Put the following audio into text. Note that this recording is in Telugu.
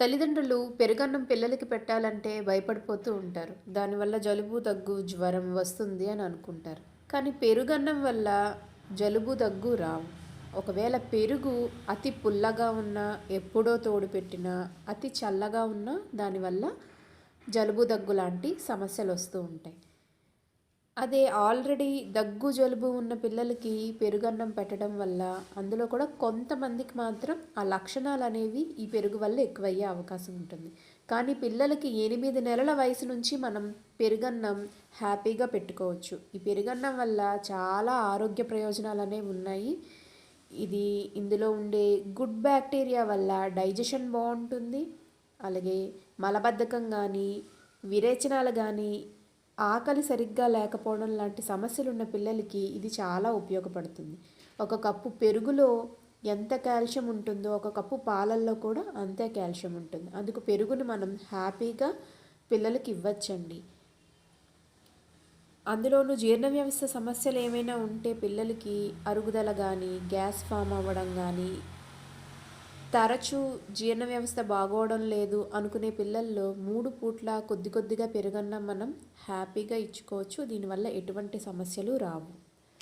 తల్లిదండ్రులు పెరుగన్నం పిల్లలకి పెట్టాలంటే భయపడిపోతూ ఉంటారు. దానివల్ల జలుబు దగ్గు జ్వరం వస్తుంది అని అనుకుంటారు. కానీ పెరుగన్నం వల్ల జలుబు దగ్గు రావు. ఒకవేళ పెరుగు అతి పుల్లగా ఉన్నా ఎప్పుడో తోడు పెట్టినా అతి చల్లగా ఉన్నా దానివల్ల జలుబు దగ్గు లాంటి సమస్యలు వస్తూ ఉంటాయి. అదే ఆల్రెడీ దగ్గు జలుబు ఉన్న పిల్లలకి పెరుగన్నం పెట్టడం వల్ల అందులో కూడా కొంతమందికి మాత్రం ఆ లక్షణాలు అనేవి ఈ పెరుగు వల్ల ఎక్కువయ్యే అవకాశం ఉంటుంది. కానీ పిల్లలకి ఎనిమిది నెలల వయసు నుంచి మనం పెరుగన్నం హ్యాపీగా పెట్టుకోవచ్చు. ఈ పెరుగన్నం వల్ల చాలా ఆరోగ్య ప్రయోజనాలు అనేవి ఉన్నాయి. ఇది ఇందులో ఉండే గుడ్ బ్యాక్టీరియా వల్ల డైజెషన్ బాగుంటుంది. అలాగే మలబద్ధకం కానీ విరేచనాలు కానీ ఆకలి సరిగ్గా లేకపోవడం లాంటి సమస్యలు ఉన్న పిల్లలకి ఇది చాలా ఉపయోగపడుతుంది. ఒక కప్పు పెరుగులో ఎంత కాల్షియం ఉంటుందో ఒక కప్పు పాలల్లో కూడా అంతే కాల్షియం ఉంటుంది. అందుకు పెరుగుని మనం హ్యాపీగా పిల్లలకి ఇవ్వచ్చండి. అందులోనూ జీర్ణ వ్యవస్థ సమస్యలు ఏమైనా ఉంటే పిల్లలకి అరుగుదల కానీ గ్యాస్ ఫామ్ అవ్వడం కానీ తరచూ జీర్ణ వ్యవస్థ బాగోవడం లేదు అనుకునే పిల్లల్లో మూడు పూట్ల కొద్ది కొద్దిగా పెరుగన్నం మనం హ్యాపీగా ఇచ్చుకోవచ్చు. దీనివల్ల ఎటువంటి సమస్యలు రావు.